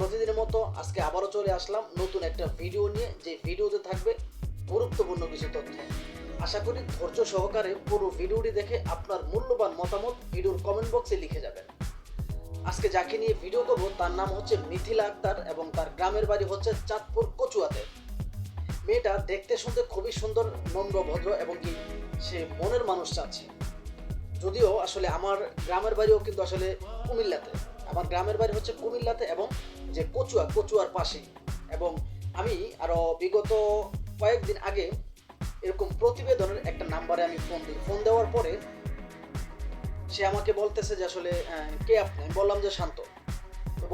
প্রতিদিনের মতো আজকে আবারও চলে আসলাম নতুন একটা ভিডিও নিয়ে, যে ভিডিওতে থাকবে গুরুত্বপূর্ণ কিছু তথ্য। আশা করি ধৈর্য সহকারে পুরো ভিডিওটি দেখে আপনার মূল্যবান মতামত ভিডিওর কমেন্ট বক্সে লিখে যাবেন। আজকে যাকে নিয়ে ভিডিও করব, তার নাম হচ্ছে মিথিলা আক্তার এবং তার গ্রামের বাড়ি হচ্ছে চাঁদপুর কচুয়াতে। মেয়েটা দেখতে শুনতে খুবই সুন্দর, নম্র, ভদ্র এবং কি সে মনের মানুষ চাচ্ছে। যদিও আসলে আমার গ্রামের বাড়িও কিন্তু আসলে কুমিল্লাতে। আমার গ্রামের বাড়ি হচ্ছে কুমিল্লাতে এবং যে কচুয়া, কচুয়ার পাশেই এবং আমি আরও বিগত কয়েকদিন আগে এরকম প্রতিবেদনের একটা নাম্বারে আমি ফোন দিই। ফোন দেওয়ার পরে সে আমাকে বলতেছে যে আসলে কে আপনি? আমি বললাম যে শান্ত।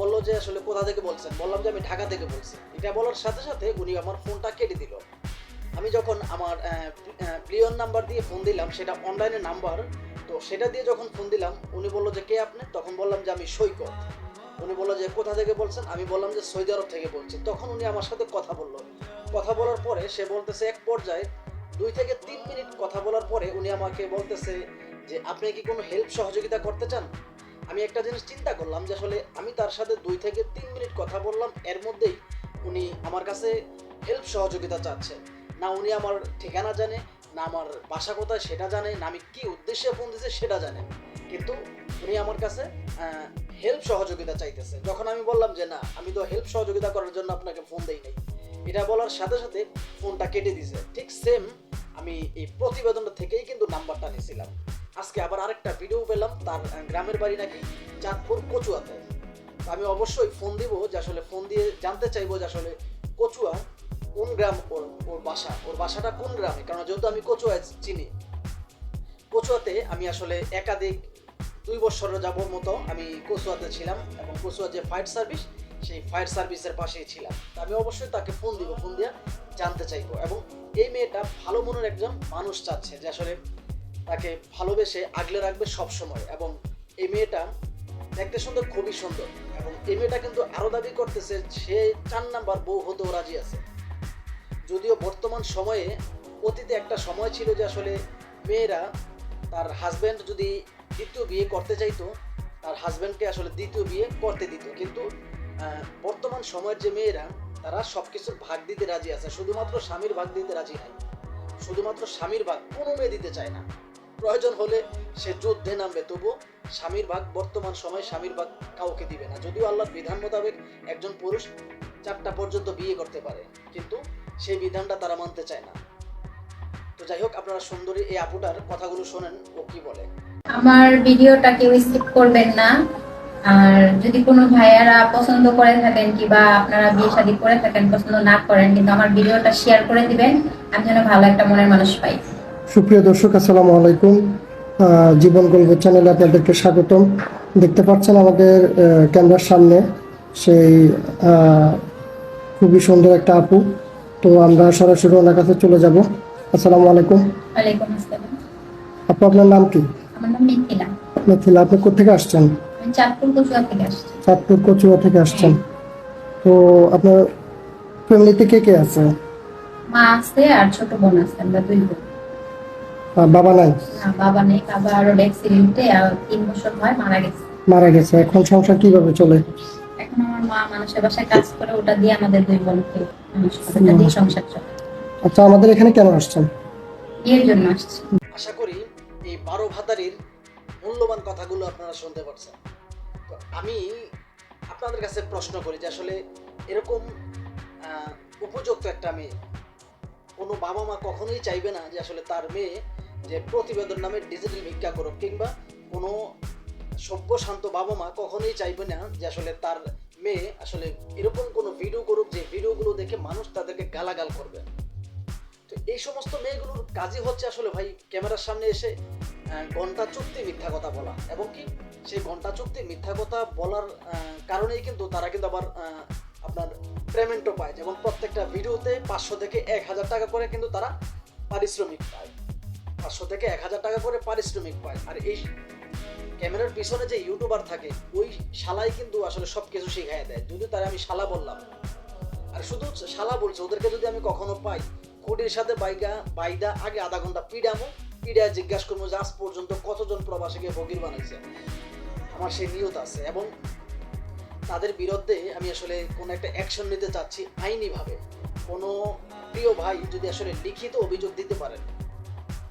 বলল যে আসলে কোথা থেকে বলছেন? বললাম যে আমি ঢাকা থেকে বলছি। এটা বলার সাথে সাথে উনি আমার ফোনটা কেটে দিল। আমি যখন আমার প্রিয়ন নাম্বার দিয়ে ফোন দিলাম, সেটা অনলাইনে নাম্বার তো সেটা দিয়ে যখন ফোন দিলাম, উনি বলল যে, কে আপনি? তখন বললাম যে, আমি সৈকত। উনি বলল যে, কোথা থেকে বলছেন? আমি বললাম যে, সৌদি আরব থেকে বলছি। তখন উনি আমার সাথে কথা বলল। কথা বলার পরে সে বলতেছে এক পর্যায়ে দুই থেকে তিন মিনিট কথা বলার পরে উনি আমাকে বলতেছে যে, আপনি কি কোনো হেল্প সহযোগিতা করতে চান? আমি একটা জিনিস চিন্তা করলাম যে, আসলে আমি তার সাথে দুই থেকে তিন মিনিট কথা বললাম, এর মধ্যেই উনি আমার কাছে হেল্প সহযোগিতা চাচ্ছেন না, উনি আমার ঠিকানা জানে না আমার বাসা কোথায় সেটা জানে না, আমি কি উদ্দেশ্যে ফোন দিয়েছি সেটা জানে। কিন্তু উনি আমার কাছে হেল্প সহযোগিতা চাইতেছে। যখন আমি বললাম যে, না, আমি তো হেল্প সহযোগিতা করার জন্য আপনাকে ফোন দেই নাই। এটা বলার সাথে সাথে ফোনটা কেটে দিছে। ঠিক সেম আমি এই প্রতিবেদনটা থেকেই কিন্তু নাম্বারটা নিয়েছিলাম। আজকে আবার আরেকটা ভিডিও পেলাম, তার গ্রামের বাড়ি নাকি চাঁদপুর কচুয়াতে। আমি অবশ্যই ফোন দিব যে, আসলে ফোন দিয়ে জানতে চাইব যে, আসলে কচুয়া কোন গ্রাম ওর ওর বাসা, ওর বাসাটা কোন গ্রামে? কারণ যেহেতু আমি কচুয়া চিনি, কচুয়াতে আমি আসলে একাধিক দুই বছর যাবর মতো আমি কচুয়াতে ছিলাম এবং কচুয়া যে ফায়ার সার্ভিস সেই ফায়ার সার্ভিসের পাশেই ছিলাম। আমি অবশ্যই তাকে ফোন দিব ফোন দিয়ে জানতে চাইব এবং এই মেয়েটা ভালো মনের একজন মানুষ চাচ্ছে যে আসলে তাকে ভালোবেসে আগলে রাখবে সব সময় এবং এই মেয়েটা দেখতে সুন্দর, খুবই সুন্দর এবং এই মেয়েটা কিন্তু আরও দাবি করতেছে সে চার নাম্বার বউ হতেও রাজি আছে। যদিও বর্তমান সময়ে অতীতে একটা সময় ছিল যে আসলে মেয়েরা তার হাজব্যান্ড যদি দ্বিতীয় বিয়ে করতে চাইতো, তার হাজব্যান্ডকে আসলে দ্বিতীয় বিয়ে করতে দিত। কিন্তু বর্তমান সময়ের যে মেয়েরা, তারা সব কিছুর ভাগ দিতে রাজি আছে। শুধুমাত্র স্বামীর ভাগ দিতে রাজি নাই। শুধুমাত্র স্বামীর ভাগ কোনো মেয়ে দিতে চায় না। প্রয়োজন হলে সে যুদ্ধে নামবে তবু স্বামীর ভাগ বর্তমান সময়ে স্বামীর ভাগ কাউকে দিবে না। যদিও আল্লাহর বিধান মোতাবেক একজন পুরুষ চারটা পর্যন্ত বিয়ে করতে পারে। কিন্তু সেই বিধানটা তারা মানতে চায় না। তো যাই হোক আপনারা সুন্দরী এই আপুটার কথাগুলো শোনেন ও কি বলে? আমার ভিডিওটা কেউ স্কিপ করবেন না। আর যদি কোনো ভাইয়ারা পছন্দ করে থাকেন কিংবা আপনারা বিয়ে শাদী করে থাকেন পছন্দ না করেন কিন্তু আমার ভিডিওটা শেয়ার করে দিবেন আমি যেন ভালো একটা মনের মানুষ পাই। সুপ্রিয় দর্শক আসসালামু আলাইকুম। আহ, জীবন গল্প চ্যানেলে আপনাদেরকে স্বাগতম। দেখতে পাচ্ছেন আমাদের আহ, ক্যামেরার সামনে সেই আহ, খুবই সুন্দর একটা আপু। তো আমরা সরাসরি ওনার কাছে চলে যাব। আসসালামু আলাইকুম। ওয়ালাইকুম আসসালাম। আপু আপনার নাম কি? আমার নাম মিথিলা। মিথিলা আপনি কোথেকে আসছেন? আমি চাঁদপুর কচুয়া থেকে আসছি। চাঁদপুর কচুয়া থেকে আসছেন। তো আপনার ফ্যামিলিতে কে কে আছে? মা আছে আর ছোট বোন আছে আমরা দুই বোন। বাবা নাই? না বাবা নেই। বাবা রোড অ্যাক্সিডেন্টে তিন বছর হয় মারা গেছে। মারা গেছে। এখন সংসার কীভাবে চলে? এখন আমার মা মানুষের বাসায় কাজ করে ওটা দিয়ে আমাদের দুই বোনকে ওটা দিয়ে সংসার চলে। আচ্ছা আমাদের এখানে কেন আসছেন? বিয়ের জন্য আসছি। আশা করি এই বারো ভাতারির মূল্যবান কথাগুলো আপনারা শুনতে পারছেন। তো আমি আপনাদের কাছে প্রশ্ন করি যে আসলে এরকম আহ, উপযুক্ত একটা মেয়ে কোনো বাবা মা কখনোই চাইবে না যে আসলে তার মেয়ে যে প্রতিবেদন নামে ডিজিটাল ভিক্ষা করুক কিংবা কোনো সভ্য শান্ত বাবা মা কখনোই চাইবে না যে আসলে তার মেয়ে আসলে এরকম কোনো ভিডিও করুক যে ভিডিওগুলো দেখে মানুষ তাদেরকে গালাগাল করবে। তো এই সমস্ত মেয়েগুলোর কাজই হচ্ছে আসলে ভাই ক্যামেরার সামনে এসে ঘণ্টা চুক্তি মিথ্যা কথা বলা এবং কি সেই ঘণ্টা চুক্তি মিথ্যা কথা বলার কারণেই কিন্তু তারা কিন্তু আবার আপনার পেমেন্টও পায়। যেমন প্রত্যেকটা ভিডিওতে পাঁচশো থেকে এক হাজার টাকা করে কিন্তু তারা পারিশ্রমিক পায়। পাঁচশো থেকে এক হাজার টাকা করে পারিশ্রমিক পায়। আর এই ক্যামেরার পিছনে যে ইউটিউবার থাকে, ওই শালাই কিন্তু আসলে সব কিছু শিখাই দেয়। যদি তারা আমি শালা বললাম। আর শুধু শালা বলছে, ওদেরকে যদি আমি কখনো পাই খুঁটির সাথে বাইগা, বাইদা, আগে আধা ঘণ্টা পিডামো, পিডায় জিজ্ঞাসা করব যে আজ পর্যন্ত কতজন প্রবাসীকে ফকির বানাইছে। আমার সেই নিয়ত আছে এবং তাদের বিরুদ্ধে আমি আসলে কোনো একটা অ্যাকশন নিতে চাচ্ছি আইনিভাবে। কোনো প্রিয় ভাই যদি আসলে লিখিত অভিযোগ দিতে পারেন,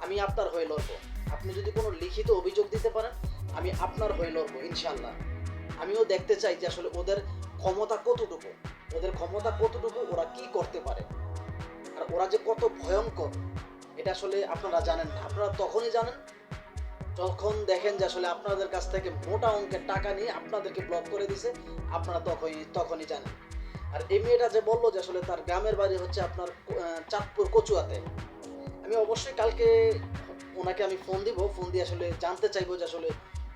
আমি আপনার হয়ে লড়বো। আপনি যদি কোনো লিখিত অভিযোগ দিতে পারেন আমি আপনার হয়ে লড়বো ইনশাল্লাহ আমিও দেখতে চাই যে আসলে ওদের ক্ষমতা কতটুকু, ওদের ক্ষমতা কতটুকু ওরা কি করতে পারে। আর ওরা যে কত ভয়ঙ্কর, এটা আসলে আপনারা জানেন না। আপনারা তখনই জানেন, যখন দেখেন যে আসলে আপনাদের কাছ থেকে মোটা অঙ্কের টাকা নিয়ে আপনাদেরকে ব্লক করে দিছে, আপনারা তখনই তখনই জানেন। আর এই মেয়েটা যে বলল যে আসলে তার গ্রামের বাড়ি হচ্ছে আপনার চাঁদপুর কচুয়াতে। আমি অবশ্যই কালকে ওনাকে আমি ফোন দিব ফোন দিয়ে আসলে জানতে চাইব যে আসলে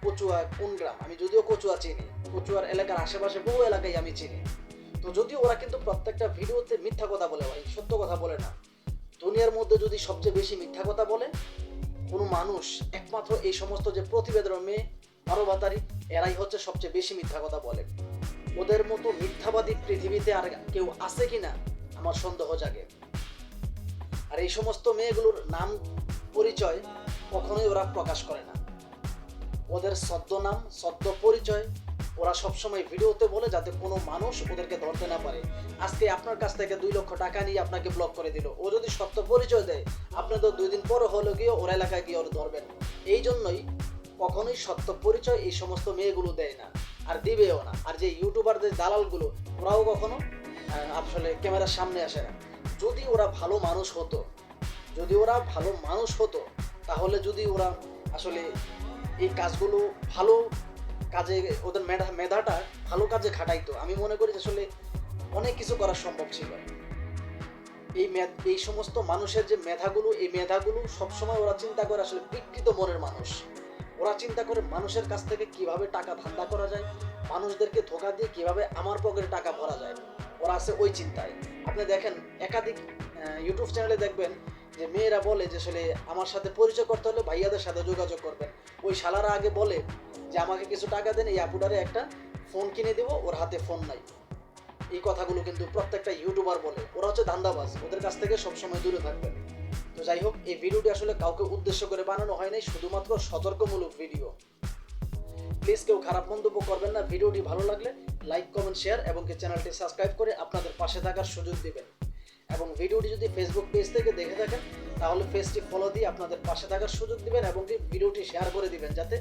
কচুয়া কোন গ্রাম? আমি যদিও কচুয়া চিনি। কচুয়ার এলাকার আশেপাশে বহু এলাকায় আমি চিনি। তো যদিও ওরা কিন্তু প্রত্যেকটা ভিডিওতে মিথ্যা কথা বলে ভাই, সত্য কথা বলে না। দুনিয়ার মধ্যে যদি সবচেয়ে বেশি মিথ্যা কথা বলে, কোনো মানুষ একমাত্র এই সমস্ত যে প্রতিবেদন মেয়ে মানবাতারি এরাই হচ্ছে সবচেয়ে বেশি মিথ্যা কথা বলে। ওদের মতো মিথ্যাবাদী পৃথিবীতে আর কেউ আছে কিনা আমার সন্দেহ জাগে। আর এই সমস্ত মেয়েগুলোর নাম পরিচয় কখনোই ওরা প্রকাশ করে না। ওদের সদ্য নাম সদ্য পরিচয় ওরা সবসময় ভিডিওতে বলে যাতে কোনো মানুষ ওদেরকে ধরতে না পারে। আজকে আপনার কাছ থেকে দুই লক্ষ টাকা নিয়ে আপনাকে ব্লক করে দিল। ও যদি সত্য পরিচয় দেয়, আপনি তো দুই দিন পরে হলো গিয়ে ওরা এলাকায় গিয়ে ওর ধরবেন। এই জন্যই কখনোই সত্য পরিচয় এই সমস্ত মেয়েগুলো দেয় না, আর দিবেও না। আর যে ইউটিউবারদের দালালগুলো, ওরাও কখনো আসলে ক্যামেরার সামনে আসে না। যদি ওরা ভালো মানুষ হতো, যদি ওরা ভালো মানুষ হতো, তাহলে যদি ওরা আসলে এই কাজগুলো ভালো কাজে, ওদের মেধা, মেধাটা ভালো কাজে খাটাইতো। আমি মনে করি আসলে অনেক কিছু করা সম্ভব ছিল। এই এই সমস্ত মানুষের যে মেধাগুলো, এই মেধাগুলো সবসময় ওরা চিন্তা করে আসলে বিকৃত মনের মানুষ। ওরা চিন্তা করে মানুষের কাছ থেকে কীভাবে টাকা ধান্দা করা যায়, মানুষদেরকে ধোকা দিয়ে কীভাবে আমার পকেটে টাকা ভরা যায়। ওরা আছে ওই চিন্তায়। আপনি দেখেন, একাধিক ইউটিউব চ্যানেলে দেখবেন যে মেয়েরা বলে যে আসলে আমার সাথে পরিচয় করতে হলে ভাইয়াদের সাথে যোগাযোগ করবেন। ওই শালারা আগে বলে যে আমাকে কিছু টাকা দেন, এই আপুটারে একটা ফোন কিনে দেবো, ওর হাতে ফোন নাই। এই কথাগুলো কিন্তু প্রত্যেকটা ইউটিউবার বলে। ওরা হচ্ছে ধান্দাবাজ, ওদের কাছ থেকে সবসময় দূরে থাকবেন তো যাই হোক, এই ভিডিওটি আসলে কাউকে উদ্দেশ্য করে বানানো হয় নাই, শুধুমাত্র সতর্কমূলক ভিডিও। প্লিজ কেউ খারাপ মন্তব্য করবেন না, ভিডিওটি ভালো লাগলে লাইক, কমেন্ট, শেয়ার এবং চ্যানেলটি সাবস্ক্রাইব করে আপনাদের পাশে থাকার সুযোগ দিবেন। এবং ভিডিওটি যদি ফেসবুক পেজ থেকে দেখে থাকেন, তাহলে পেজটি ফলো দিয়ে আপনাদের পাশে থাকার সুযোগ দিবেন এবং ভিডিওটি শেয়ার করে দিবেন, যাতে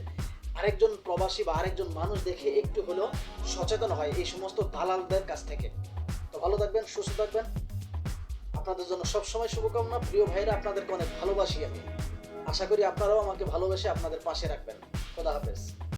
আরেকজন প্রবাসী বা আরেকজন মানুষ দেখে একটু হলেও সচেতন হয় এই সমস্ত দালালদের কাছ থেকে। তো ভালো থাকবেন, সুস্থ থাকবেন। আপনাদের জন্য সবসময় শুভকামনা। প্রিয় ভাইরা আপনাদেরকে অনেক ভালোবাসি আমি। আশা করি আপনারাও আমাকে ভালোবেসে আপনাদের পাশে রাখবেন। খোদা হাফেজ।